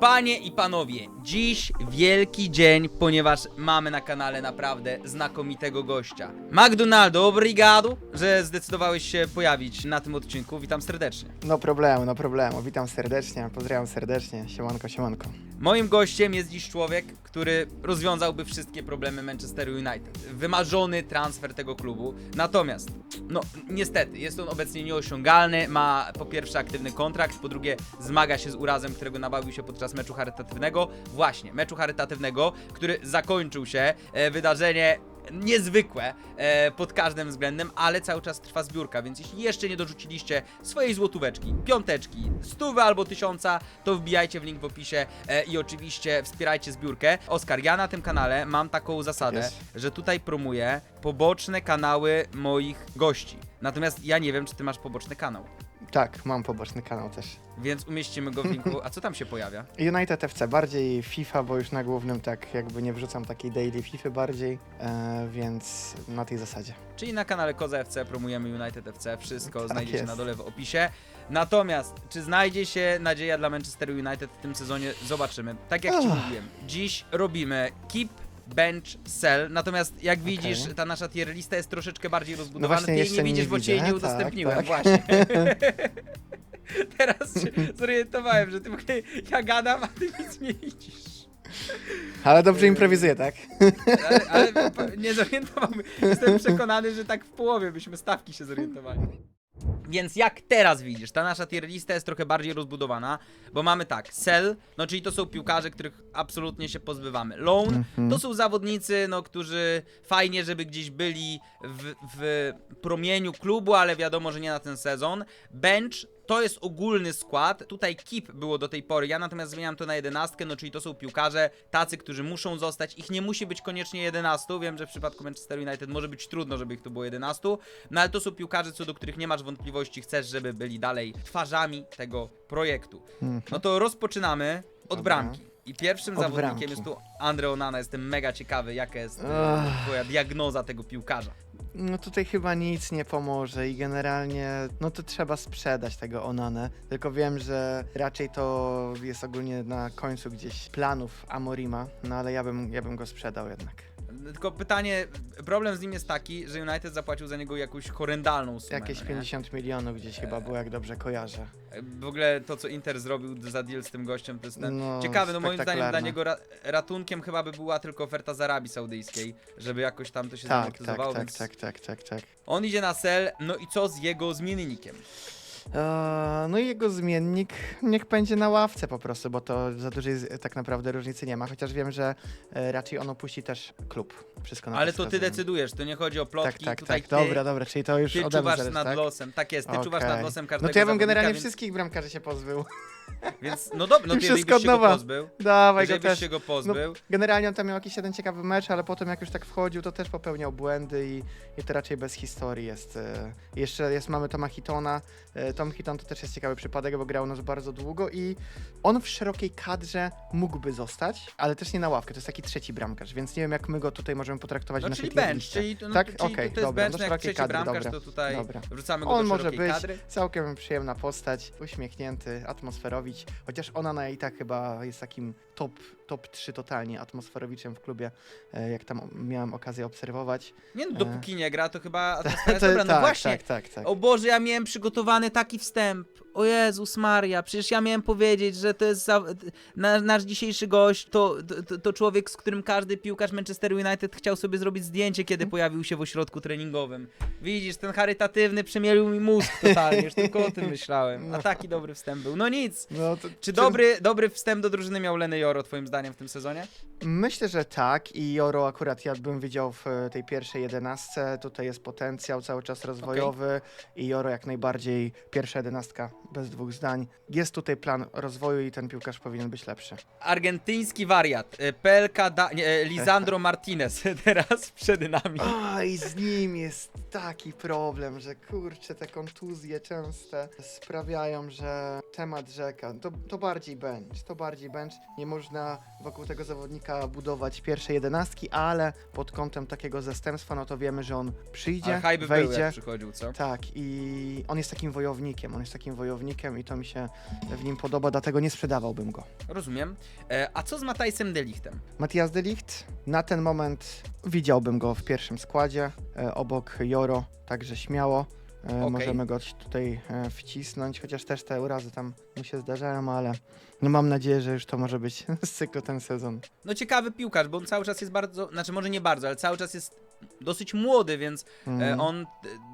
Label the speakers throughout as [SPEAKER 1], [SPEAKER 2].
[SPEAKER 1] Panie i panowie, dziś wielki dzień, ponieważ mamy na kanale naprawdę znakomitego gościa. McDonaldo, obrigado, że zdecydowałeś się pojawić na tym odcinku. Witam serdecznie.
[SPEAKER 2] No problemu, no problemu. Witam serdecznie, pozdrawiam serdecznie. Siemanko, siemanko.
[SPEAKER 1] Moim gościem jest dziś człowiek, który rozwiązałby wszystkie problemy Manchesteru United. Wymarzony transfer tego klubu. Natomiast, no niestety, jest on obecnie nieosiągalny. Ma po pierwsze aktywny kontrakt, po drugie zmaga się z urazem, którego nabawił się podczas meczu charytatywnego. Właśnie, meczu charytatywnego, który zakończył się. E, wydarzenie niezwykłe e, pod każdym względem, ale cały czas trwa zbiórka, więc jeśli jeszcze nie dorzuciliście swojej złotóweczki, piąteczki, stówy albo tysiąca, to wbijajcie w link w opisie e, i oczywiście wspierajcie zbiórkę. Oskar, ja na tym kanale mam taką zasadę,
[SPEAKER 2] Jest.
[SPEAKER 1] że tutaj promuję poboczne kanały moich gości. Natomiast ja nie wiem, czy ty masz poboczny kanał,
[SPEAKER 2] Tak, mam poboczny kanał też.
[SPEAKER 1] więc umieścimy go w linku. A co tam się pojawia?
[SPEAKER 2] United FC, bardziej FIFA, bo już na głównym tak jakby nie wrzucam takiej daily FIFA bardziej, e, więc na tej zasadzie.
[SPEAKER 1] Czyli na kanale Koza FC promujemy United FC, wszystko
[SPEAKER 2] Tak
[SPEAKER 1] znajdziecie
[SPEAKER 2] jest.
[SPEAKER 1] na dole w opisie. Natomiast, czy znajdzie się nadzieja dla Manchesteru United w tym sezonie? Zobaczymy. Tak jak ci
[SPEAKER 2] Ach.
[SPEAKER 1] mówiłem, dziś robimy keep, bench, sell. Natomiast jak widzisz, ta nasza tier lista jest troszeczkę bardziej rozbudowana.
[SPEAKER 2] właśnie
[SPEAKER 1] Ty jej
[SPEAKER 2] jeszcze
[SPEAKER 1] nie
[SPEAKER 2] nie
[SPEAKER 1] widzisz, bo cię jej nie
[SPEAKER 2] widzę,
[SPEAKER 1] udostępniłem.
[SPEAKER 2] tak, tak.
[SPEAKER 1] Właśnie. Teraz się zorientowałem, że ty w ogóle ja gadam, a ty nic nie widzisz.
[SPEAKER 2] Ale dobrze improwizuję, tak?
[SPEAKER 1] Ale, ale po- nie zorientowałbym. Jestem przekonany, że tak w połowie byśmy stawki się zorientowali. Więc jak teraz widzisz, ta nasza tier lista jest trochę bardziej rozbudowana, bo mamy tak, sell, no czyli to są piłkarze, których absolutnie się pozbywamy. Loan,
[SPEAKER 2] Mhm.
[SPEAKER 1] to są zawodnicy, no którzy fajnie, żeby gdzieś byli w, w promieniu klubu, ale wiadomo, że nie na ten sezon. Bench to jest ogólny skład. Tutaj keep było do tej pory. Ja natomiast zmieniam to na 11, no czyli to są piłkarze tacy, którzy muszą zostać. Ich nie musi być koniecznie 11. Wiem, że w przypadku Manchester United może być trudno, żeby ich tu było 11, no ale to są piłkarze, co do których nie masz wątpliwości, chcesz, żeby byli dalej twarzami tego projektu.
[SPEAKER 2] Mhm.
[SPEAKER 1] No to rozpoczynamy od bramki. I pierwszym
[SPEAKER 2] Od
[SPEAKER 1] zawodnikiem
[SPEAKER 2] bramki.
[SPEAKER 1] jest tu Andre Onana. Jestem mega ciekawy, jaka jest e,
[SPEAKER 2] Ach.
[SPEAKER 1] twoja diagnoza tego piłkarza.
[SPEAKER 2] No tutaj chyba nic nie pomoże i generalnie, no to trzeba sprzedać tego Onanę. Tylko wiem, że raczej to jest ogólnie na końcu gdzieś planów Amorima, no ale ja bym, ja bym go sprzedał jednak.
[SPEAKER 1] Tylko pytanie, problem z nim jest taki, że United zapłacił za niego jakąś horrendalną sumę.
[SPEAKER 2] Jakieś
[SPEAKER 1] no nie?
[SPEAKER 2] 50 milionów gdzieś chyba było, jak dobrze kojarzę.
[SPEAKER 1] W ogóle to, co Inter zrobił za deal z tym gościem, to jest ten...
[SPEAKER 2] No,
[SPEAKER 1] ciekawe. No moim zdaniem dla niego ra ratunkiem chyba by była tylko oferta z Arabii Saudyjskiej, żeby jakoś tam to się
[SPEAKER 2] Tak, tak,
[SPEAKER 1] zamortyzowało,
[SPEAKER 2] tak,
[SPEAKER 1] więc
[SPEAKER 2] tak, tak, tak, tak.
[SPEAKER 1] on idzie na sel, no i co z jego zmiennikiem?
[SPEAKER 2] Eee, no i jego zmiennik niech będzie na ławce po prostu, bo to za dużej z- tak naprawdę różnicy nie ma, chociaż wiem, że e, raczej on opuści też klub. Wszystko na
[SPEAKER 1] Ale to ty
[SPEAKER 2] wskazuje.
[SPEAKER 1] decydujesz, to nie chodzi o
[SPEAKER 2] Tak,
[SPEAKER 1] plotki,
[SPEAKER 2] tak,
[SPEAKER 1] tutaj
[SPEAKER 2] tak.
[SPEAKER 1] ty,
[SPEAKER 2] Dobra, dobra, czyli to już
[SPEAKER 1] ty
[SPEAKER 2] ode mnie
[SPEAKER 1] czuwasz
[SPEAKER 2] zależy,
[SPEAKER 1] nad
[SPEAKER 2] tak?
[SPEAKER 1] losem, tak jest, ty czuwasz nad losem
[SPEAKER 2] No
[SPEAKER 1] każdego
[SPEAKER 2] to ja bym
[SPEAKER 1] zawodnika,
[SPEAKER 2] generalnie
[SPEAKER 1] więc,
[SPEAKER 2] wszystkich bramkarzy się pozbył.
[SPEAKER 1] Więc, no dobra, no jeżeli byś
[SPEAKER 2] od
[SPEAKER 1] się go pozbył,
[SPEAKER 2] Dawaj go
[SPEAKER 1] jeżeli byś
[SPEAKER 2] też.
[SPEAKER 1] się go pozbył,
[SPEAKER 2] Generalnie on tam miał jakiś jeden ciekawy mecz, ale potem jak już tak wchodził, to też popełniał błędy i, i to raczej bez historii jest. e. Jeszcze jest, mamy Toma Hitona. E, Tom Hiton to też jest ciekawy przypadek, bo grał u nas bardzo długo i on w szerokiej kadrze mógłby zostać, ale też nie na ławkę. To jest taki trzeci bramkarz, więc nie wiem jak my go tutaj możemy potraktować
[SPEAKER 1] no
[SPEAKER 2] w
[SPEAKER 1] czyli
[SPEAKER 2] naszej
[SPEAKER 1] bench,
[SPEAKER 2] liście.
[SPEAKER 1] czyli, no,
[SPEAKER 2] Tak?
[SPEAKER 1] czyli
[SPEAKER 2] Okej,
[SPEAKER 1] to jest
[SPEAKER 2] dobra,
[SPEAKER 1] bench,
[SPEAKER 2] do
[SPEAKER 1] no jak
[SPEAKER 2] szerokiej
[SPEAKER 1] trzeci
[SPEAKER 2] kadry,
[SPEAKER 1] bramkarz,
[SPEAKER 2] dobra.
[SPEAKER 1] to tutaj
[SPEAKER 2] Dobra.
[SPEAKER 1] wrzucamy go
[SPEAKER 2] On
[SPEAKER 1] do
[SPEAKER 2] może
[SPEAKER 1] szerokiej
[SPEAKER 2] być
[SPEAKER 1] kadry.
[SPEAKER 2] całkiem przyjemna postać, uśmiechnięty, atmosferowicz, chociaż ona na i tak chyba jest takim top, top 3 totalnie atmosferowiczem w klubie, e, jak tam miałem okazję obserwować.
[SPEAKER 1] Nie no,
[SPEAKER 2] E.
[SPEAKER 1] dopóki nie gra, to chyba atmosfera jest
[SPEAKER 2] To-
[SPEAKER 1] dobra, no
[SPEAKER 2] tak,
[SPEAKER 1] właśnie.
[SPEAKER 2] tak, tak, tak.
[SPEAKER 1] O Boże, ja miałem przygotowany taki wstęp. O Jezus Maria, przecież ja miałem powiedzieć, że to jest za... nasz, nasz dzisiejszy gość, to, to, to człowiek, z którym każdy piłkarz Manchester United chciał sobie zrobić zdjęcie, kiedy
[SPEAKER 2] Mhm.
[SPEAKER 1] pojawił się w ośrodku treningowym. Widzisz, ten charytatywny przemielił mi mózg totalnie, już tylko o tym myślałem. A
[SPEAKER 2] No.
[SPEAKER 1] taki dobry wstęp był. No nic.
[SPEAKER 2] No, to,
[SPEAKER 1] Czy dobry, dobry wstęp do drużyny miał Leny Joro, twoim zdaniem, w tym sezonie?
[SPEAKER 2] Myślę, że tak i Joro akurat ja bym widział w e, tej pierwszej jedenastce, tutaj jest potencjał cały czas rozwojowy i Joro jak najbardziej pierwsza jedenastka, bez dwóch zdań. Jest tutaj plan rozwoju i ten piłkarz powinien być lepszy.
[SPEAKER 1] Argentyński wariat, e, PLK da... nie, e, Lisandro Martinez teraz przed nami.
[SPEAKER 2] A i z nim jest taki problem, że kurczę, te kontuzje częste sprawiają, że temat rzeka, to, to bardziej bench, to bardziej bench, nie można wokół tego zawodnika budować pierwsze jedenastki, ale pod kątem takiego zastępstwa, no to wiemy, że on przyjdzie,
[SPEAKER 1] Ale był
[SPEAKER 2] wejdzie.
[SPEAKER 1] jak przychodził, co?
[SPEAKER 2] Tak, i on jest takim wojownikiem, on jest takim wojownikiem i to mi się w nim podoba, dlatego nie sprzedawałbym go.
[SPEAKER 1] Rozumiem. E, a co z Matthijsem Delichtem?
[SPEAKER 2] Matthias de Ligt, na ten moment widziałbym go w pierwszym składzie, e, obok Joro, także śmiało. E,
[SPEAKER 1] Okej.
[SPEAKER 2] Możemy go tutaj e, wcisnąć, chociaż też te urazy tam mu się zdarzają, ale no mam nadzieję, że już to może być z cyklu ten sezon.
[SPEAKER 1] No ciekawy piłkarz, bo on cały czas jest bardzo, znaczy może nie bardzo, ale cały czas jest dosyć młody, więc
[SPEAKER 2] Mm.
[SPEAKER 1] on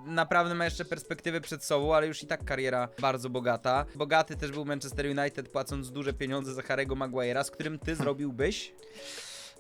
[SPEAKER 1] naprawdę ma jeszcze perspektywy przed sobą, ale już i tak kariera bardzo bogata. Bogaty też był Manchester United, płacąc duże pieniądze za Harry'ego Maguire'a, z którym ty zrobiłbyś?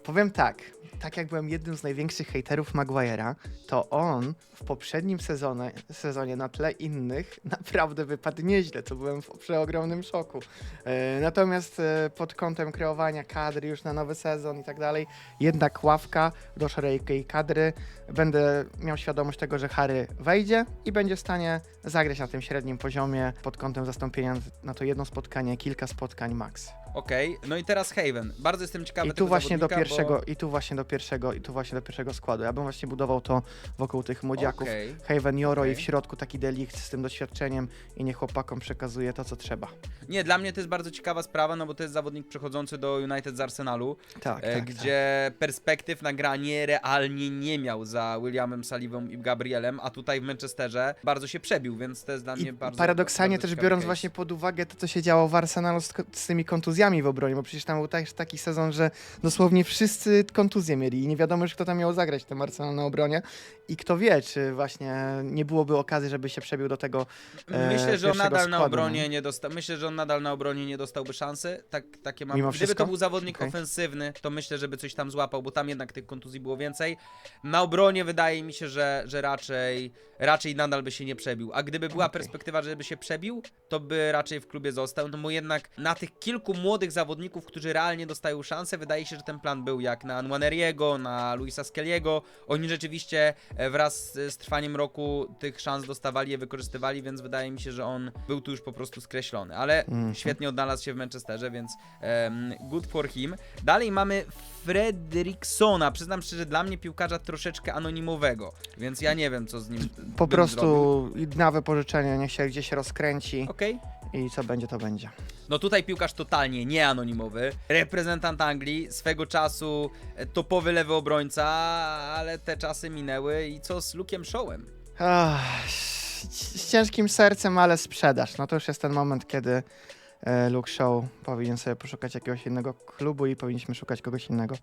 [SPEAKER 2] Powiem tak, tak jak byłem jednym z największych hejterów Maguire'a, to on w poprzednim sezonie, sezonie na tle innych naprawdę wypadł nieźle, co byłem w przeogromnym szoku. E, natomiast e, pod kątem kreowania kadry już na nowy sezon i tak dalej, jednak ławka do szerokiej kadry, będę miał świadomość tego, że Harry wejdzie i będzie w stanie zagrać na tym średnim poziomie pod kątem zastąpienia na to jedno spotkanie, kilka spotkań max.
[SPEAKER 1] Okej, no i teraz Haven. Bardzo jestem ciekawy
[SPEAKER 2] I tu
[SPEAKER 1] tego
[SPEAKER 2] właśnie do
[SPEAKER 1] zawodnika,
[SPEAKER 2] pierwszego,
[SPEAKER 1] bo...
[SPEAKER 2] i tu właśnie do pierwszego, i tu właśnie do pierwszego składu. Ja bym właśnie budował to wokół tych młodziaków.
[SPEAKER 1] Okej.
[SPEAKER 2] Haven Joro i w środku taki delikt z tym doświadczeniem i niech chłopakom przekazuje to, co trzeba.
[SPEAKER 1] Nie, dla mnie to jest bardzo ciekawa sprawa, no bo to jest zawodnik przechodzący do United z Arsenalu,
[SPEAKER 2] Tak,
[SPEAKER 1] e,
[SPEAKER 2] tak,
[SPEAKER 1] gdzie perspektyw na granie realnie nie miał za Williamem Salivą i Gabrielem, a tutaj w Manchesterze bardzo się przebił, więc to jest dla mnie
[SPEAKER 2] I
[SPEAKER 1] bardzo
[SPEAKER 2] paradoksalnie
[SPEAKER 1] bardzo
[SPEAKER 2] też biorąc
[SPEAKER 1] case.
[SPEAKER 2] właśnie pod uwagę to, co się działo w Arsenalu z, z tymi kontuzjami w obronie, bo przecież tam był też taki sezon, że dosłownie wszyscy kontuzje mieli i nie wiadomo już, kto tam miał zagrać w tym Arsenal na obronie i kto wie, czy właśnie nie byłoby okazji, żeby się przebił do tego e,
[SPEAKER 1] Myślę, że on nadal na
[SPEAKER 2] składu,
[SPEAKER 1] obronie
[SPEAKER 2] nie?
[SPEAKER 1] dostał. Myślę, że on nadal na obronie nie dostałby szansy. Tak, takie mam.
[SPEAKER 2] Mimo
[SPEAKER 1] Gdyby
[SPEAKER 2] wszystko?
[SPEAKER 1] to był zawodnik
[SPEAKER 2] Okej.
[SPEAKER 1] ofensywny, to myślę, żeby coś tam złapał, bo tam jednak tych kontuzji było więcej. Na obronie wydaje mi się, że, że raczej, raczej nadal by się nie przebił. A gdyby była
[SPEAKER 2] Okej.
[SPEAKER 1] perspektywa, żeby się przebił, to by raczej w klubie został. No bo jednak na tych kilku młodych zawodników, którzy realnie dostają szansę, wydaje się, że ten plan był jak na Nwaneriego, na Luisa Skelliego. Oni rzeczywiście e, wraz z trwaniem roku tych szans dostawali, je wykorzystywali, więc wydaje mi się, że on był tu już po prostu skreślony. Ale
[SPEAKER 2] Mhm.
[SPEAKER 1] świetnie odnalazł się w Manchesterze, więc em, good for him. Dalej mamy Fredriksona. Przyznam szczerze, dla mnie piłkarza troszeczkę anonimowego, więc ja nie wiem, co z nim
[SPEAKER 2] Po prostu
[SPEAKER 1] zrobił.
[SPEAKER 2] Na wypożyczenie, niech się gdzieś rozkręci
[SPEAKER 1] Okej.
[SPEAKER 2] i co będzie, to będzie.
[SPEAKER 1] No tutaj piłkarz totalnie nieanonimowy. Reprezentant Anglii, swego czasu e, topowy lewy obrońca, ale te czasy minęły i co z Luke'em Showem?
[SPEAKER 2] Ach, z z ciężkim sercem, ale sprzedaż. No to już jest ten moment, kiedy Luke Show powinien sobie poszukać jakiegoś innego klubu i powinniśmy szukać kogoś innego.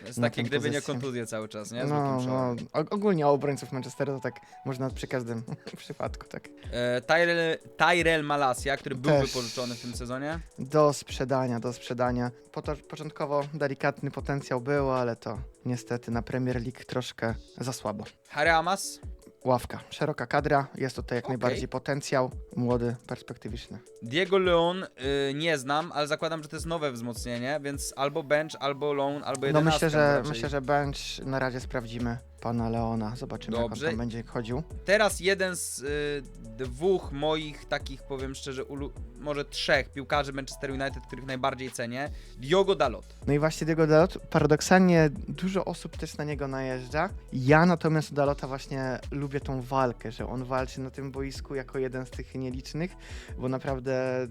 [SPEAKER 1] To jest takie, gdyby nie kontuzje cały czas, nie? Z
[SPEAKER 2] No, no, ogólnie obrońców Manchesteru to tak można przy każdym przypadku, tak.
[SPEAKER 1] E, Tyrell, Tyrell Malasia, który był
[SPEAKER 2] Też.
[SPEAKER 1] wypożyczony w tym sezonie.
[SPEAKER 2] Do sprzedania, do sprzedania. Poto- początkowo delikatny potencjał był, ale to niestety na Premier League troszkę za słabo.
[SPEAKER 1] Harry Amas,
[SPEAKER 2] Ławka, szeroka kadra, jest tutaj jak
[SPEAKER 1] Okej.
[SPEAKER 2] najbardziej potencjał, młody, perspektywiczny.
[SPEAKER 1] Diego Leon y, nie znam, ale zakładam, że to jest nowe wzmocnienie, więc albo bench, albo loan, albo
[SPEAKER 2] No myślę, że
[SPEAKER 1] raczej.
[SPEAKER 2] myślę, że bench na razie sprawdzimy pana Leona. Zobaczymy
[SPEAKER 1] Dobrze.
[SPEAKER 2] jak on tam będzie chodził.
[SPEAKER 1] Teraz jeden z y, dwóch moich takich, powiem szczerze, ulu- może trzech piłkarzy Manchester United, których najbardziej cenię. Diogo Dalot.
[SPEAKER 2] No i właśnie Diego Dalot, paradoksalnie dużo osób też na niego najeżdża. Ja natomiast u Dalota właśnie lubię tą walkę, że on walczy na tym boisku jako jeden z tych nielicznych, bo naprawdę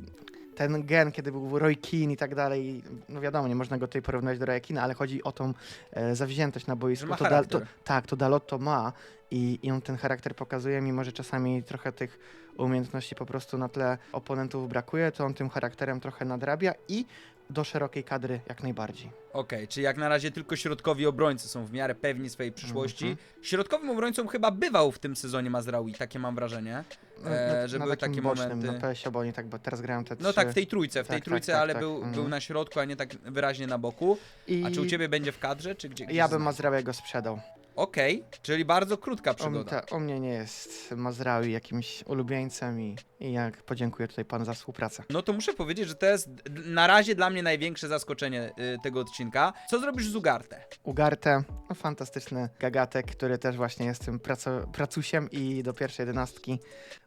[SPEAKER 2] ten gen, kiedy był Roy Keane i tak dalej, no wiadomo, nie można go tutaj porównać do Keane'a, ale chodzi o tą e, zawziętość na boisku. To, to, tak, to Dalot to ma i, i on ten charakter pokazuje, mimo że czasami trochę tych umiejętności po prostu na tle oponentów brakuje, to on tym charakterem trochę nadrabia i do szerokiej kadry jak najbardziej.
[SPEAKER 1] Okej, czyli jak na razie tylko środkowi obrońcy są w miarę pewni swojej przyszłości.
[SPEAKER 2] Mhm.
[SPEAKER 1] Środkowym obrońcą chyba bywał w tym sezonie Mazraoui, takie mam wrażenie. E, że były
[SPEAKER 2] takim
[SPEAKER 1] takie
[SPEAKER 2] bocznym,
[SPEAKER 1] momenty.
[SPEAKER 2] Na PS-ie, bo oni tak, bo teraz grają te
[SPEAKER 1] No
[SPEAKER 2] trzy.
[SPEAKER 1] tak, w tej trójce, w tej
[SPEAKER 2] Tak, tak,
[SPEAKER 1] trójce,
[SPEAKER 2] tak,
[SPEAKER 1] ale
[SPEAKER 2] tak,
[SPEAKER 1] był,
[SPEAKER 2] mhm.
[SPEAKER 1] był na środku, a nie tak wyraźnie na boku.
[SPEAKER 2] I
[SPEAKER 1] A czy u ciebie będzie w kadrze, czy gdzie? gdzieś
[SPEAKER 2] ja bym
[SPEAKER 1] nas?
[SPEAKER 2] Mazrawiego sprzedał.
[SPEAKER 1] Okej, czyli bardzo krótka
[SPEAKER 2] mnie-
[SPEAKER 1] przygoda.
[SPEAKER 2] ta, u mnie nie jest Mazraoui jakimś ulubieńcem i, i jak podziękuję tutaj panu za współpracę.
[SPEAKER 1] No to muszę powiedzieć, że to jest d- na razie dla mnie największe zaskoczenie y, tego odcinka. Co zrobisz z Ugarte?
[SPEAKER 2] Ugarte, no, fantastyczny gagatek, który też właśnie jest tym praco, pracusiem i do pierwszej jedenastki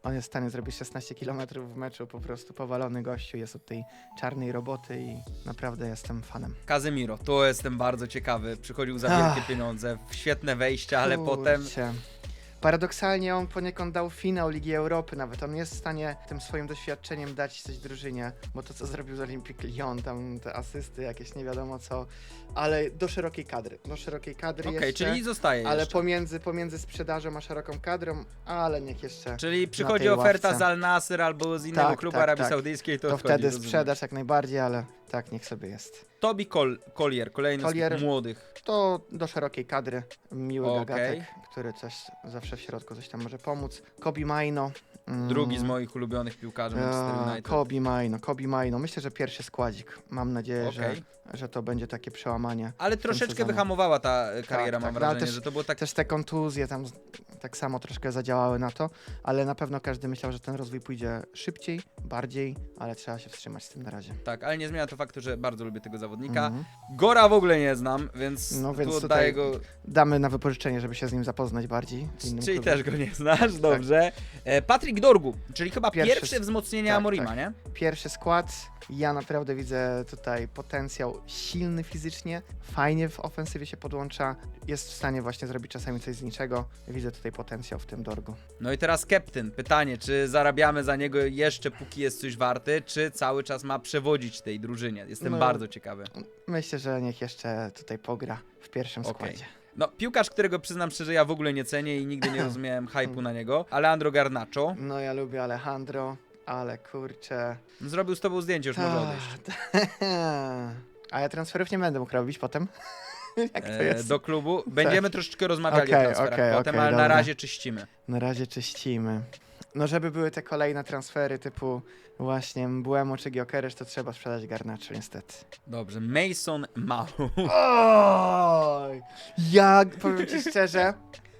[SPEAKER 2] on jest w stanie zrobić 16 km w meczu, po prostu powalony gościu, jest od tej czarnej roboty i naprawdę jestem fanem.
[SPEAKER 1] Kazemiro, to jestem bardzo ciekawy. Przychodził za
[SPEAKER 2] Ach.
[SPEAKER 1] wielkie pieniądze, świetne wejście, ale potem
[SPEAKER 2] Kurczę. Paradoksalnie on poniekąd dał finał Ligi Europy nawet. On jest w stanie tym swoim doświadczeniem dać coś drużynie, bo to co zrobił z Olympique Lyon, tam te asysty jakieś nie wiadomo co, ale do szerokiej kadry, do szerokiej kadry
[SPEAKER 1] Okej,
[SPEAKER 2] jeszcze.
[SPEAKER 1] czyli zostaje
[SPEAKER 2] Ale
[SPEAKER 1] jeszcze.
[SPEAKER 2] pomiędzy, pomiędzy sprzedażą a szeroką kadrą, ale niech jeszcze.
[SPEAKER 1] Czyli przychodzi
[SPEAKER 2] tej
[SPEAKER 1] oferta
[SPEAKER 2] ławce.
[SPEAKER 1] z Al Nasr albo z innego
[SPEAKER 2] Tak,
[SPEAKER 1] klubu
[SPEAKER 2] tak,
[SPEAKER 1] Arabii
[SPEAKER 2] tak.
[SPEAKER 1] Saudyjskiej, to,
[SPEAKER 2] To
[SPEAKER 1] wchodzi,
[SPEAKER 2] wtedy
[SPEAKER 1] rozumiem.
[SPEAKER 2] sprzedaż jak najbardziej, ale tak, niech sobie jest.
[SPEAKER 1] Tobi Col Collier, kolejny z
[SPEAKER 2] Collier.
[SPEAKER 1] tych młodych.
[SPEAKER 2] To do szerokiej kadry. Miły
[SPEAKER 1] Okej.
[SPEAKER 2] gagatek, który coś zawsze w środku coś tam może pomóc. Kobi Majno. Mm,
[SPEAKER 1] Drugi z moich ulubionych piłkarzy Manchester
[SPEAKER 2] e,
[SPEAKER 1] United.
[SPEAKER 2] Kobi Majno. Myślę, że pierwszy składzik. Mam nadzieję, że,
[SPEAKER 1] Okej.
[SPEAKER 2] że to będzie takie przełamanie.
[SPEAKER 1] Ale troszeczkę
[SPEAKER 2] sezonie.
[SPEAKER 1] wyhamowała ta e, kariera,
[SPEAKER 2] Tak,
[SPEAKER 1] mam
[SPEAKER 2] tak, no, ale
[SPEAKER 1] wrażenie,
[SPEAKER 2] też-
[SPEAKER 1] że to było tak...
[SPEAKER 2] Też te kontuzje tam z- tak samo troszkę zadziałały na to, ale na pewno każdy myślał, że ten rozwój pójdzie szybciej, bardziej, ale trzeba się wstrzymać z tym na razie.
[SPEAKER 1] Tak, ale nie zmienia to faktu, że bardzo lubię tego zawodnika.
[SPEAKER 2] Mhm.
[SPEAKER 1] Gora w ogóle nie znam, więc,
[SPEAKER 2] No więc
[SPEAKER 1] tu
[SPEAKER 2] tutaj
[SPEAKER 1] go...
[SPEAKER 2] Damy na wypożyczenie, żeby się z nim zapoznać bardziej. w innym
[SPEAKER 1] Czyli
[SPEAKER 2] klubie.
[SPEAKER 1] też go nie znasz, dobrze. E, Patryk Dorgu, czyli chyba
[SPEAKER 2] Pierwszy
[SPEAKER 1] pierwsze wzmocnienie
[SPEAKER 2] tak,
[SPEAKER 1] Amorima,
[SPEAKER 2] tak.
[SPEAKER 1] nie?
[SPEAKER 2] Pierwszy skład. Ja naprawdę widzę tutaj potencjał silny fizycznie, fajnie w ofensywie się podłącza, jest w stanie właśnie zrobić czasami coś z niczego. Widzę tutaj potencjał w tym Dorgu.
[SPEAKER 1] No i teraz Captain, pytanie, czy zarabiamy za niego jeszcze póki jest coś warty, czy cały czas ma przewodzić tej drużynie? Jestem
[SPEAKER 2] No.
[SPEAKER 1] bardzo ciekawy.
[SPEAKER 2] Myślę, że niech jeszcze tutaj pogra w pierwszym
[SPEAKER 1] Okej.
[SPEAKER 2] składzie.
[SPEAKER 1] No, piłkarz, którego przyznam szczerze, ja w ogóle nie cenię i nigdy nie rozumiałem hypu na niego. Alejandro Garnacho.
[SPEAKER 2] No ja lubię Alejandro, ale kurczę.
[SPEAKER 1] Zrobił z tobą zdjęcie, już może odejść.
[SPEAKER 2] A ja transferów nie będę mógł robić potem. Jak to
[SPEAKER 1] E,
[SPEAKER 2] jest?
[SPEAKER 1] do klubu. Będziemy troszeczkę rozmawiali
[SPEAKER 2] Okej,
[SPEAKER 1] o transferach
[SPEAKER 2] okej,
[SPEAKER 1] potem,
[SPEAKER 2] okej,
[SPEAKER 1] ale na
[SPEAKER 2] dobra.
[SPEAKER 1] razie czyścimy.
[SPEAKER 2] Na razie czyścimy. No żeby były te kolejne transfery typu właśnie Mbuemo czy Giokeres, to trzeba sprzedać Garnaczo niestety.
[SPEAKER 1] Dobrze, Mason Mount.
[SPEAKER 2] Oj! Ja powiem ci szczerze,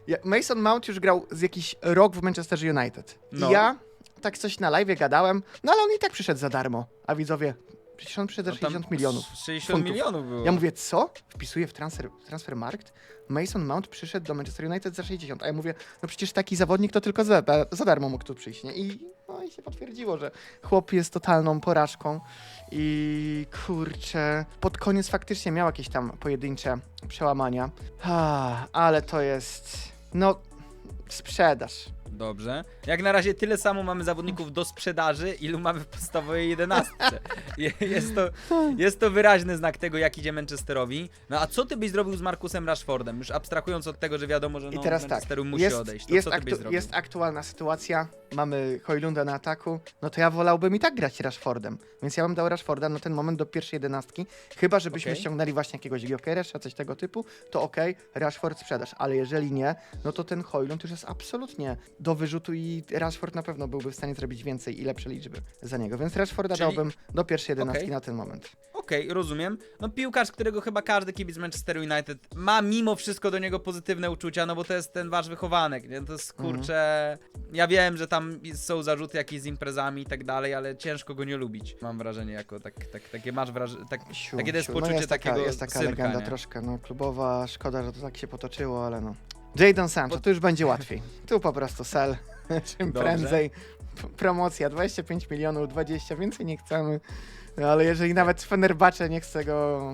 [SPEAKER 2] ja, Mason Mount już grał z jakiś rok w Manchester United.
[SPEAKER 1] No.
[SPEAKER 2] I ja tak coś na live gadałem, no ale on i tak przyszedł za darmo. A widzowie, przecież on przyszedł za
[SPEAKER 1] No tam
[SPEAKER 2] 60 milionów.
[SPEAKER 1] 60
[SPEAKER 2] funtów.
[SPEAKER 1] milionów było.
[SPEAKER 2] Ja mówię, co? Wpisuję w transfer, transfermarkt. Mason Mount przyszedł do Manchester United za 60, a ja mówię, no przecież taki zawodnik to tylko za, za darmo mógł tu przyjść, nie? I, no i się potwierdziło, że chłop jest totalną porażką i kurczę, pod koniec faktycznie miał jakieś tam pojedyncze przełamania, ah, ale to jest, no, sprzedaż.
[SPEAKER 1] Dobrze. Jak na razie tyle samo mamy zawodników do sprzedaży, ilu mamy w podstawowej jedenastce. Je- Jest to, jest to wyraźny znak tego, jak idzie Manchesterowi. No a co ty byś zrobił z Markusem Rashfordem? Już abstrahując od tego, że wiadomo, że no,
[SPEAKER 2] I teraz tak,
[SPEAKER 1] Manchesteru musi
[SPEAKER 2] jest,
[SPEAKER 1] odejść. To
[SPEAKER 2] jest,
[SPEAKER 1] co ty byś
[SPEAKER 2] aktu-
[SPEAKER 1] zrobił?
[SPEAKER 2] jest aktualna sytuacja, mamy Hojlunda na ataku, no to ja wolałbym i tak grać Rashfordem, więc ja bym dał Rashforda na ten moment do pierwszej jedenastki, chyba żebyśmy
[SPEAKER 1] Okej.
[SPEAKER 2] ściągnęli właśnie jakiegoś Giokeresza, coś tego typu, to okej, Rashford sprzedaż, ale jeżeli nie, no to ten Hojlund już jest absolutnie do wyrzutu i Rashford na pewno byłby w stanie zrobić więcej i lepsze liczby za niego, więc Rashforda
[SPEAKER 1] Czyli-
[SPEAKER 2] dałbym do pierwszej jedenastki
[SPEAKER 1] Okej.
[SPEAKER 2] na ten moment.
[SPEAKER 1] Okej, rozumiem. No piłkarz, którego chyba każdy kibic Manchester United ma mimo wszystko do niego pozytywne uczucia, no bo to jest ten wasz wychowanek, nie? To jest
[SPEAKER 2] Mhm.
[SPEAKER 1] kurczę... Ja wiem, że tam są zarzuty jakieś z imprezami i tak dalej, ale ciężko go nie lubić. Mam wrażenie, jako tak, tak, takie masz wrażenie... Tak,
[SPEAKER 2] Siu,
[SPEAKER 1] Takie to jest
[SPEAKER 2] siu.
[SPEAKER 1] poczucie
[SPEAKER 2] no jest taka,
[SPEAKER 1] takiego
[SPEAKER 2] Jest taka
[SPEAKER 1] synka,
[SPEAKER 2] legenda
[SPEAKER 1] nie?
[SPEAKER 2] troszkę, no klubowa, szkoda, że to tak się potoczyło, ale no. Jadon Sancho, tu już będzie łatwiej. Tu po prostu sell, czym
[SPEAKER 1] Dobrze.
[SPEAKER 2] prędzej. Promocja, 25 milionów, 20, więcej nie chcemy. No, ale jeżeli nawet Fenerbahce nie chce go,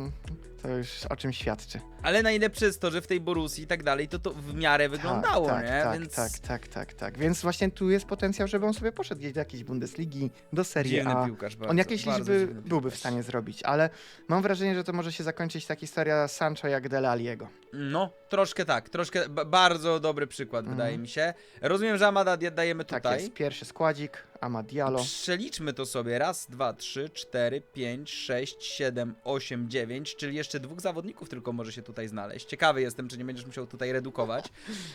[SPEAKER 2] to już o czym świadczy.
[SPEAKER 1] Ale najlepsze jest to, że w tej Borussii i tak dalej, to to w miarę wyglądało,
[SPEAKER 2] tak,
[SPEAKER 1] nie?
[SPEAKER 2] Tak,
[SPEAKER 1] Więc
[SPEAKER 2] tak, tak, tak, tak. Więc właśnie tu jest potencjał, żeby on sobie poszedł gdzieś do jakiejś Bundesligi, do Serie A.
[SPEAKER 1] piłkarz bardzo,
[SPEAKER 2] On jakieś liczby byłby w stanie zrobić, ale mam wrażenie, że to może się zakończyć tak historia Sancho jak Dele Alliego.
[SPEAKER 1] No, troszkę tak, troszkę, ba- bardzo dobry przykład
[SPEAKER 2] Mhm.
[SPEAKER 1] wydaje mi się. Rozumiem, że Amada dajemy
[SPEAKER 2] Tak
[SPEAKER 1] tutaj.
[SPEAKER 2] jest, pierwszy składzik, Ama Diallo.
[SPEAKER 1] Przeliczmy to sobie. Raz, dwa, trzy, cztery, pięć, sześć, siedem, osiem, dziewięć, czyli jeszcze dwóch zawodników tylko może się tutaj znaleźć. Ciekawy jestem, czy nie będziesz musiał tutaj redukować.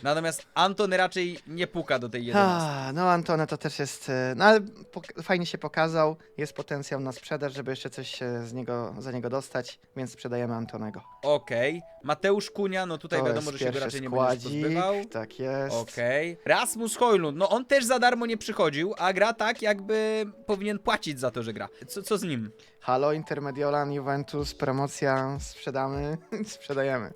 [SPEAKER 1] Natomiast Antony raczej nie puka do tej 11.
[SPEAKER 2] A, no Antone to też jest, e, no ale pok- fajnie się pokazał, jest potencjał na sprzedaż, żeby jeszcze coś e, z niego, za niego dostać, więc sprzedajemy Antonego.
[SPEAKER 1] Okej. Mateusz Kunia, no tutaj
[SPEAKER 2] to
[SPEAKER 1] wiadomo,
[SPEAKER 2] jest
[SPEAKER 1] że się go
[SPEAKER 2] pierwszy
[SPEAKER 1] raczej nie będziesz
[SPEAKER 2] składzik,
[SPEAKER 1] pozbywał.
[SPEAKER 2] tak jest.
[SPEAKER 1] Okej. Rasmus Hojlund, no on też za darmo nie przychodził, a gra tak, jakby powinien płacić za to, że gra. Co, co z nim?
[SPEAKER 2] Halo, Intermediolan, Juventus, promocja, sprzedamy, sprzedajemy.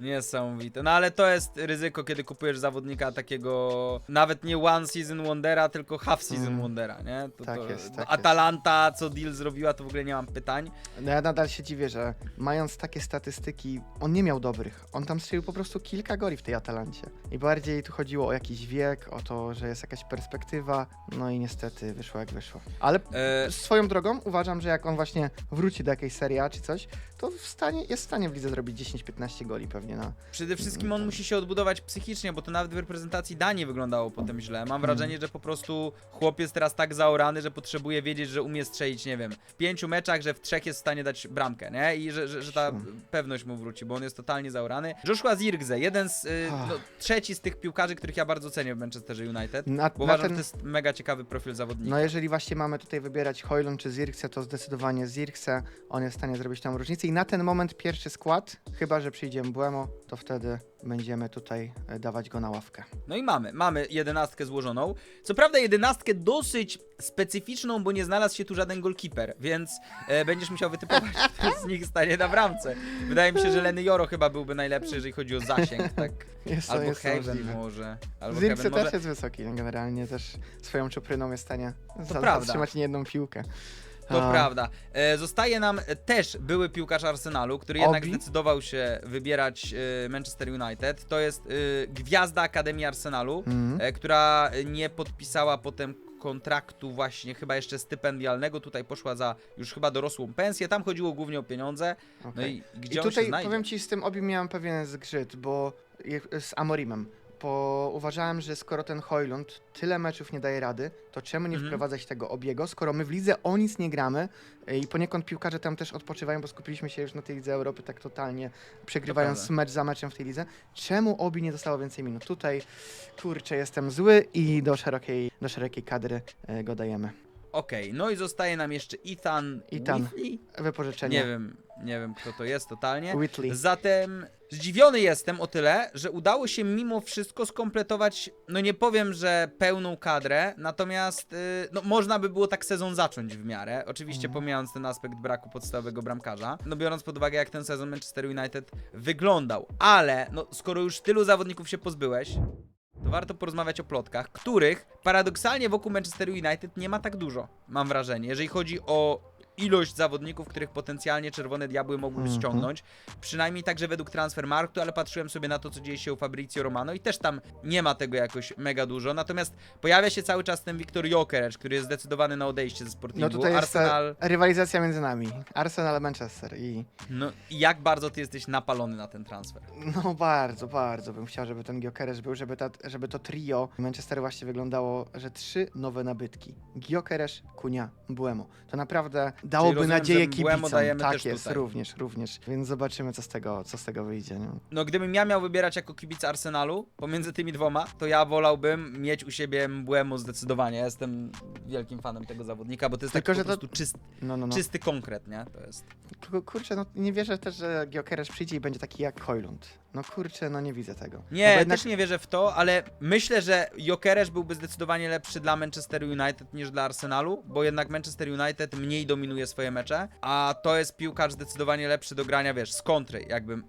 [SPEAKER 1] Niesamowite. No ale to jest ryzyko, kiedy kupujesz zawodnika takiego nawet nie one season wondera, tylko half season
[SPEAKER 2] Mm.
[SPEAKER 1] wondera, nie? To,
[SPEAKER 2] Tak
[SPEAKER 1] to,
[SPEAKER 2] jest, tak
[SPEAKER 1] Atalanta, co deal zrobiła, to w ogóle nie mam pytań.
[SPEAKER 2] No ja nadal się dziwię, że mając takie statystyki, on nie miał dobrych. On tam strzelił po prostu kilka goli w tej Atalancie. I bardziej tu chodziło o jakiś wiek, o to, że jest jakaś perspektywa. No i niestety wyszło jak wyszło. Ale
[SPEAKER 1] E,
[SPEAKER 2] swoją drogą uważam, że jak on właśnie wróci do jakiejś serii A czy coś, to w stanie, jest w stanie w lidze zrobić 10-15 goli pewnie na...
[SPEAKER 1] przede wszystkim on musi się odbudować psychicznie, bo to nawet w reprezentacji Danii wyglądało potem źle. Mam wrażenie, że po prostu chłop jest teraz tak zaorany, że potrzebuje wiedzieć, że umie strzelić, nie wiem, w pięciu meczach, że w trzech jest w stanie dać bramkę, nie? I że, że, że ta pewność mu wróci, bo on jest totalnie zaorany. Joshua Zirgze, jeden z, y,
[SPEAKER 2] Ach.
[SPEAKER 1] no, trzeci z tych piłkarzy, których ja bardzo cenię w Manchesterze United.
[SPEAKER 2] Na,
[SPEAKER 1] Bo
[SPEAKER 2] na
[SPEAKER 1] uważam,
[SPEAKER 2] ten...
[SPEAKER 1] że to jest mega ciekawy profil zawodnika.
[SPEAKER 2] No jeżeli właśnie mamy tutaj wybierać Hojlund czy Zirkse, to zdecydowanie Zirkse. On jest w stanie zrobić tam różnicę i na ten moment pierwszy skład, chyba że przyjdzie To wtedy będziemy tutaj e, dawać go na ławkę.
[SPEAKER 1] No i mamy, mamy jedenastkę złożoną. Co prawda jedenastkę dosyć specyficzną, bo nie znalazł się tu żaden goalkeeper, więc e, będziesz musiał wytypować, kto z nich stanie na bramce. Wydaje mi się, że Lenny Joro chyba byłby najlepszy, jeżeli chodzi o zasięg, tak?
[SPEAKER 2] Jest to,
[SPEAKER 1] Albo
[SPEAKER 2] jest to
[SPEAKER 1] Haven
[SPEAKER 2] możliwe.
[SPEAKER 1] może. Albo
[SPEAKER 2] Zirkse
[SPEAKER 1] Haven
[SPEAKER 2] też
[SPEAKER 1] może.
[SPEAKER 2] jest wysoki, generalnie też swoją czupryną jest w stanie za-
[SPEAKER 1] prawda.
[SPEAKER 2] zatrzymać niejedną piłkę.
[SPEAKER 1] To
[SPEAKER 2] A,
[SPEAKER 1] prawda. E, zostaje nam też były piłkarz Arsenalu, który jednak
[SPEAKER 2] Obi?
[SPEAKER 1] zdecydował się wybierać e, Manchester United. To jest e, gwiazda Akademii Arsenalu.
[SPEAKER 2] Mhm.
[SPEAKER 1] e, która nie podpisała potem kontraktu właśnie chyba jeszcze stypendialnego, tutaj poszła za już chyba dorosłą pensję, tam chodziło głównie o pieniądze, no
[SPEAKER 2] Okej.
[SPEAKER 1] i
[SPEAKER 2] I
[SPEAKER 1] gdzie on się
[SPEAKER 2] tutaj
[SPEAKER 1] znajdzie?
[SPEAKER 2] powiem ci, z tym obi miałem pewien zgrzyt, bo je- z Amorimem. Bo uważałem, że skoro ten Hojlund tyle meczów nie daje rady, to czemu nie
[SPEAKER 1] Mhm.
[SPEAKER 2] wprowadzać tego obiego, skoro my w lidze o nic nie gramy y, i poniekąd piłkarze tam też odpoczywają, bo skupiliśmy się już na tej lidze Europy tak totalnie, przegrywając
[SPEAKER 1] prawda.
[SPEAKER 2] mecz za meczem w tej lidze. Czemu obi nie dostało więcej minut? Tutaj, kurczę, jestem zły i do szerokiej, do szerokiej kadry y, go dajemy.
[SPEAKER 1] Okej, no i zostaje nam jeszcze Ethan,
[SPEAKER 2] Ethan.
[SPEAKER 1] Whitley?
[SPEAKER 2] Wypożyczenie.
[SPEAKER 1] Nie wiem, nie wiem kto to jest totalnie.
[SPEAKER 2] Whitley.
[SPEAKER 1] Zatem zdziwiony jestem o tyle, że udało się mimo wszystko skompletować, no nie powiem, że pełną kadrę, natomiast y, no, można by było tak sezon zacząć w miarę. Oczywiście
[SPEAKER 2] Mhm.
[SPEAKER 1] pomijając ten aspekt braku podstawowego bramkarza, no biorąc pod uwagę jak ten sezon Manchester United wyglądał. Ale no skoro już tylu zawodników się pozbyłeś, to warto porozmawiać o plotkach, których paradoksalnie wokół Manchester United nie ma tak dużo, mam wrażenie, jeżeli chodzi o ilość zawodników, których potencjalnie Czerwone Diabły mogłyby
[SPEAKER 2] Mhm.
[SPEAKER 1] ściągnąć, przynajmniej także według Transfermarktu, ale patrzyłem sobie na to, co dzieje się u Fabrizio Romano i też tam nie ma tego jakoś mega dużo, natomiast pojawia się cały czas ten Wiktor Jokerec, który jest zdecydowany na odejście ze Sportingu,
[SPEAKER 2] No tutaj jest ta
[SPEAKER 1] Arsenal,
[SPEAKER 2] rywalizacja między nami. Arsenal, Manchester i
[SPEAKER 1] no i jak bardzo ty jesteś napalony na ten transfer?
[SPEAKER 2] No bardzo, bardzo bym chciał, żeby ten Giokeres był, żeby, ta, żeby to trio Manchesteru właśnie wyglądało, że trzy nowe nabytki. Giokeres, Kunia, Buemo. To naprawdę dałoby
[SPEAKER 1] rozumiem,
[SPEAKER 2] nadzieję
[SPEAKER 1] że
[SPEAKER 2] kibicom. Tak
[SPEAKER 1] też
[SPEAKER 2] jest,
[SPEAKER 1] tutaj.
[SPEAKER 2] również, również. Więc zobaczymy, co z tego, co z tego wyjdzie. Nie?
[SPEAKER 1] No, gdybym ja miał wybierać jako kibic Arsenalu pomiędzy tymi dwoma, to ja wolałbym mieć u siebie Mbuemo zdecydowanie. Ja jestem wielkim fanem tego zawodnika, bo to jest
[SPEAKER 2] Tylko,
[SPEAKER 1] taki
[SPEAKER 2] że
[SPEAKER 1] po
[SPEAKER 2] to-
[SPEAKER 1] prostu czysty,
[SPEAKER 2] No, no, no.
[SPEAKER 1] czysty konkret, nie? To jest.
[SPEAKER 2] Ku- Kurczę, no nie wierzę też, że Giokeres przyjdzie i będzie taki jak Hojlund. No kurczę, no nie widzę tego.
[SPEAKER 1] Nie,
[SPEAKER 2] no, jednak,
[SPEAKER 1] też nie wierzę w to, ale myślę, że Jokeresz byłby zdecydowanie lepszy dla Manchester United niż dla Arsenalu, bo jednak Manchester United mniej dominuje swoje mecze, a to jest piłkarz zdecydowanie lepszy do grania, wiesz, z kontry, jakby,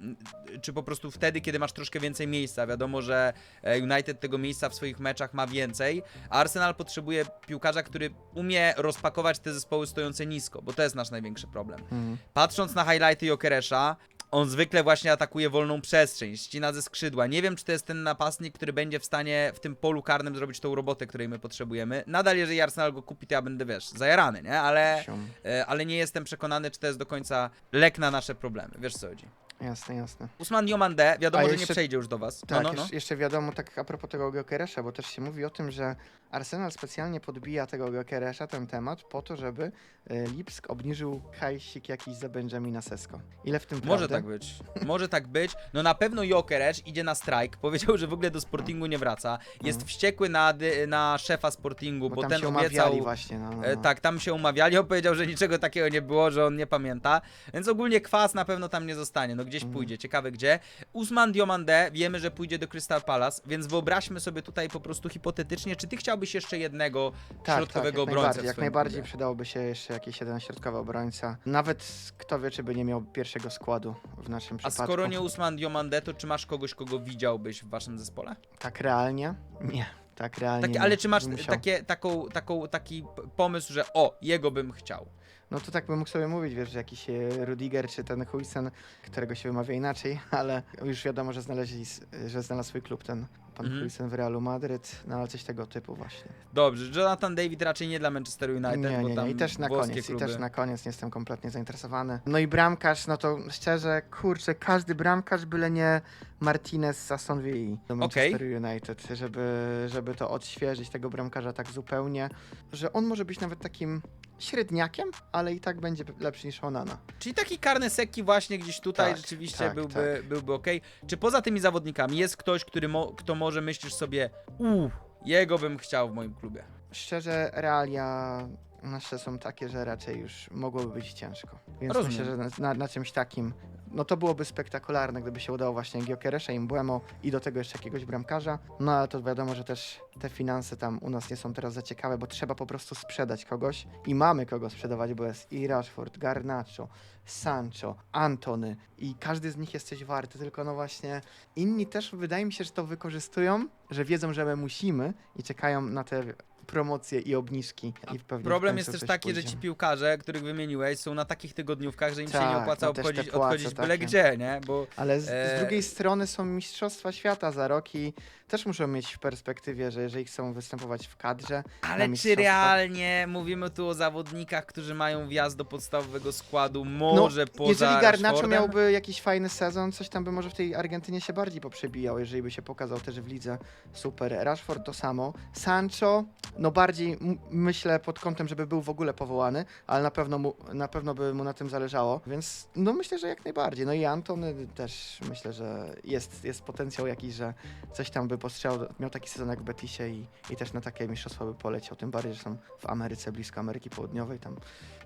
[SPEAKER 1] czy po prostu wtedy, kiedy masz troszkę więcej miejsca. Wiadomo, że e, United tego miejsca w swoich meczach ma więcej, a Arsenal potrzebuje piłkarza, który umie rozpakować te zespoły stojące nisko, bo to jest nasz największy problem.
[SPEAKER 2] Mhm.
[SPEAKER 1] Patrząc na highlighty Jokeresza, on zwykle właśnie atakuje wolną przestrzeń, ścina ze skrzydła. Nie wiem, czy to jest ten napastnik, który będzie w stanie w tym polu karnym zrobić tą robotę, której my potrzebujemy. Nadal, jeżeli Arsenal go kupi, to ja będę, wiesz, zajarany, nie? Ale, e, ale nie jestem przekonany, czy to jest do końca lek na nasze problemy. Wiesz, co chodzi.
[SPEAKER 2] Jasne, jasne.
[SPEAKER 1] Usman Diomande, wiadomo,
[SPEAKER 2] A
[SPEAKER 1] że nie
[SPEAKER 2] jeszcze-
[SPEAKER 1] przejdzie już do was.
[SPEAKER 2] Tak,
[SPEAKER 1] no, no, no.
[SPEAKER 2] Jeszcze, jeszcze wiadomo, tak a propos tego Gökeresza, bo też się mówi o tym, że Arsenal specjalnie podbija tego Gökeresza, ten temat, po to, żeby e, Lipsk obniżył hajsik jakiś za Benjamina Sesko. Ile w tym
[SPEAKER 1] Może
[SPEAKER 2] prawdy?
[SPEAKER 1] tak być. Może tak być. No na pewno Jokeresz idzie na strajk. Powiedział, że w ogóle do Sportingu nie wraca. Jest wściekły na, na szefa Sportingu,
[SPEAKER 2] Bo,
[SPEAKER 1] bo,
[SPEAKER 2] tam
[SPEAKER 1] ten
[SPEAKER 2] się
[SPEAKER 1] obiecał.
[SPEAKER 2] właśnie. No, no,
[SPEAKER 1] E,
[SPEAKER 2] no.
[SPEAKER 1] tak, tam się umawiali, on powiedział, że niczego takiego nie było, że on nie pamięta. Więc ogólnie kwas na pewno tam nie zostanie, no gdzieś
[SPEAKER 2] Mhm.
[SPEAKER 1] pójdzie, ciekawe gdzie. Usman Diomande wiemy, że pójdzie do Crystal Palace, więc wyobraźmy sobie tutaj po prostu hipotetycznie, czy ty chciałbyś jeszcze jednego
[SPEAKER 2] Tak,
[SPEAKER 1] środkowego
[SPEAKER 2] tak, jak
[SPEAKER 1] obrońcę
[SPEAKER 2] najbardziej, jak najbardziej
[SPEAKER 1] klubie?
[SPEAKER 2] przydałoby się jeszcze jakiś jeden środkowy obrońca. Nawet kto wie, czy by nie miał pierwszego składu w naszym
[SPEAKER 1] A
[SPEAKER 2] przypadku.
[SPEAKER 1] skoro nie Usman Diomande, to czy masz kogoś, kogo widziałbyś w waszym zespole?
[SPEAKER 2] Tak realnie? Nie. Tak realnie
[SPEAKER 1] Tak, ale czy masz takie, taką, taką, taki pomysł, że o, jego bym chciał?
[SPEAKER 2] No to tak bym mógł sobie mówić, wiesz, że jakiś e, Rudiger czy ten Huijsen, którego się wymawia inaczej, ale już wiadomo, że znaleźli, że znalazł swój klub ten pan
[SPEAKER 1] Mhm.
[SPEAKER 2] W Realu Madryt, no ale coś tego typu właśnie.
[SPEAKER 1] Dobrze, Jonathan David raczej nie dla Manchesteru United,
[SPEAKER 2] nie, nie, nie. I też na koniec,
[SPEAKER 1] kluby.
[SPEAKER 2] i też na koniec nie jestem kompletnie zainteresowany. No i bramkarz, no to szczerze, kurczę, każdy bramkarz, byle nie Martinez z Aston Villa do Manchester United, żeby, żeby to odświeżyć tego bramkarza tak zupełnie, że on może być nawet takim średniakiem, ale i tak będzie lepszy niż Onana.
[SPEAKER 1] Czyli taki karny sekki właśnie gdzieś tutaj
[SPEAKER 2] Tak,
[SPEAKER 1] rzeczywiście
[SPEAKER 2] tak,
[SPEAKER 1] byłby, byłby ok. Czy poza tymi zawodnikami jest ktoś, który mo, kto może myślisz sobie, uuu, jego bym chciał w moim klubie?
[SPEAKER 2] Szczerze, realia nasze są takie, że raczej już mogłoby być ciężko. Więc
[SPEAKER 1] Rozumiem.
[SPEAKER 2] myślę, że na, na, czymś takim, no to byłoby spektakularne, gdyby się udało właśnie Giokeresza, Imbuemo i do tego jeszcze jakiegoś bramkarza. No ale to wiadomo, że też te finanse tam u nas nie są teraz za ciekawe, bo trzeba po prostu sprzedać kogoś i mamy kogo sprzedawać, bo jest i Rashford, Garnacho, Sancho, Antony i każdy z nich jest coś warty, tylko no właśnie inni też wydaje mi się, że to wykorzystują, że wiedzą, że my musimy i czekają na te promocje i obniżki. I pewnie
[SPEAKER 1] Problem jest też taki,
[SPEAKER 2] pójdzie.
[SPEAKER 1] że ci piłkarze, których wymieniłeś, są na takich tygodniówkach, że im się
[SPEAKER 2] Tak,
[SPEAKER 1] nie opłaca
[SPEAKER 2] no
[SPEAKER 1] obchodzić,
[SPEAKER 2] płace
[SPEAKER 1] odchodzić byle
[SPEAKER 2] takie.
[SPEAKER 1] gdzie, nie? Bo
[SPEAKER 2] Ale z, z
[SPEAKER 1] e,
[SPEAKER 2] drugiej strony są Mistrzostwa Świata za rok i też muszą mieć w perspektywie, że jeżeli chcą występować w kadrze,
[SPEAKER 1] Ale czy realnie mówimy tu o zawodnikach, którzy mają wjazd do podstawowego składu, może poza
[SPEAKER 2] No, jeżeli Garnacho miałby jakiś fajny sezon, coś tam by może w tej Argentynie się bardziej poprzebijał, jeżeli by się pokazał też w lidze super. Rashford to samo. Sancho, no bardziej myślę pod kątem, żeby był w ogóle powołany, ale na pewno, mu, na pewno by mu na tym zależało, więc no myślę, że jak najbardziej. No i Antony też myślę, że jest, jest potencjał jakiś, że coś tam by postrzelał, miał taki sezon jak w Betisie i, i też na takie mistrzostwa by poleciał, tym bardziej, że są w Ameryce, blisko Ameryki Południowej tam,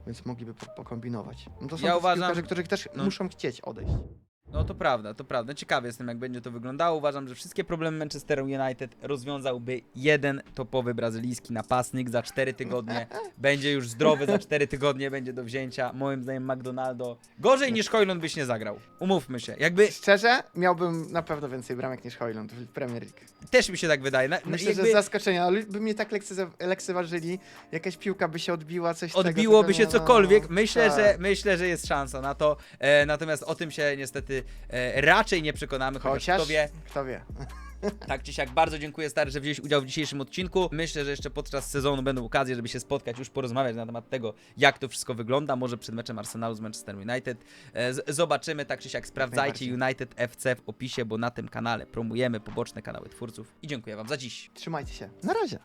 [SPEAKER 2] więc mogliby po, pokombinować. No to są Ja
[SPEAKER 1] uważam-
[SPEAKER 2] piłkarze, którzy też
[SPEAKER 1] no.
[SPEAKER 2] muszą chcieć odejść.
[SPEAKER 1] No to prawda, to prawda. Ciekawy jestem, jak będzie to wyglądało. Uważam, że wszystkie problemy Manchesteru United rozwiązałby jeden topowy brazylijski napastnik za 4 tygodnie. Będzie już zdrowy za 4 tygodnie, będzie do wzięcia. Moim zdaniem McDonaldo gorzej niż Hojlund byś nie zagrał. Umówmy się. Jakby
[SPEAKER 2] Szczerze, miałbym na pewno więcej bramek niż Hojlund w Premier League.
[SPEAKER 1] też mi się tak wydaje. Na,
[SPEAKER 2] Myślę,
[SPEAKER 1] jakby
[SPEAKER 2] że z zaskoczenia, ale by mnie tak lekce- lekceważyli, jakaś piłka by się odbiła, coś
[SPEAKER 1] odbiłoby
[SPEAKER 2] tego,
[SPEAKER 1] się
[SPEAKER 2] tego, no,
[SPEAKER 1] cokolwiek. Myślę,
[SPEAKER 2] tak.
[SPEAKER 1] że myślę, że jest szansa na to. E, natomiast o tym się niestety e, raczej nie przekonamy, chociaż,
[SPEAKER 2] Chociaż,
[SPEAKER 1] kto wie.
[SPEAKER 2] kto wie.
[SPEAKER 1] Tak czy siak, bardzo dziękuję stary, że wziąłeś udział w dzisiejszym odcinku. Myślę, że jeszcze podczas sezonu będą okazje, żeby się spotkać, już porozmawiać na temat tego, jak to wszystko wygląda. Może przed meczem Arsenalu z Manchester United. E, z- zobaczymy, tak czy siak, sprawdzajcie United FC w opisie, bo na tym kanale promujemy poboczne kanały twórców. I dziękuję Wam za dziś.
[SPEAKER 2] Trzymajcie się. Na razie.